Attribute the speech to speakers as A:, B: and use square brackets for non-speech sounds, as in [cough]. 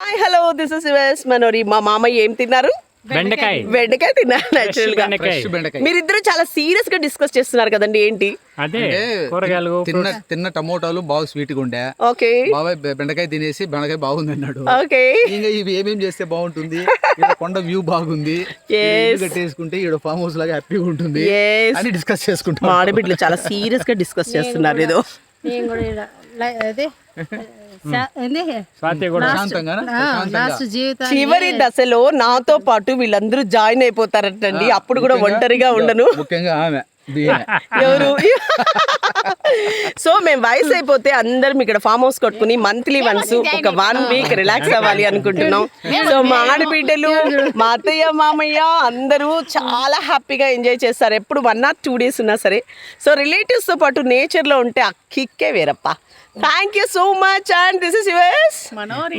A: Hi hello this is yours Manori మా మామయ్య ఏం తిన్నారు?
B: బెండకాయ.
A: బెండకాయ తిన్నారు
C: యాక్చువల్గా?
A: మీరిద్దరు చాలా సీరియస్గా డిస్కస్ చేస్తున్నారు కదండి ఏంటి?
B: అదే
C: అంటే
B: కూరగాయలు
C: తిన్న తిన్న టమోటాలు బాగా స్వీట్గా ఉండే.
A: ఓకే
C: బాబాయ్ బెండకాయ తినేసి బెండకాయ బాగుంది అన్నాడు.
A: ఓకే
C: ఇంకా ఇవి ఏమేం చేస్తే బాగుంటుంది? కొండ వ్యూ బాగుంది. కట్టేసుకుంటే ఈడ ఫామ్ హౌస్ లాగా హ్యాపీగా ఉంటుంది. అని డిస్కస్ చేసుకుంటాం.
A: ఆడబిడ్డలు చాలా సీరియస్గా డిస్కస్ చేస్తున్నారు ఏదో. [laughs] చివరి దశలో నాతో పాటు వీళ్ళందరూ జాయిన్ అయిపోతారటండి. అప్పుడు కూడా ఒంటరిగా ఉండను.
C: ముఖ్యంగా ఆమె.
A: ఎవరు? [laughs] సో మేము వయసు అయిపోతే అందరం ఇక్కడ ఫామ్ హౌస్ కట్టుకుని మంత్లీ వన్స్ ఒక వన్ వీక్ రిలాక్స్ అవ్వాలి అనుకుంటున్నాం. సో మా ఆడబిడ్డలు మా అత్తయ్య మామయ్య అందరూ చాలా హ్యాపీగా ఎంజాయ్ చేస్తారు. ఎప్పుడు వన్ ఆర్ టూ డేస్ ఉన్నా సరే. సో రిలేటివ్స్తో పాటు నేచర్లో ఉంటే ఆ కిక్కే వేరప్ప. Thank you so much and this is yours Manori.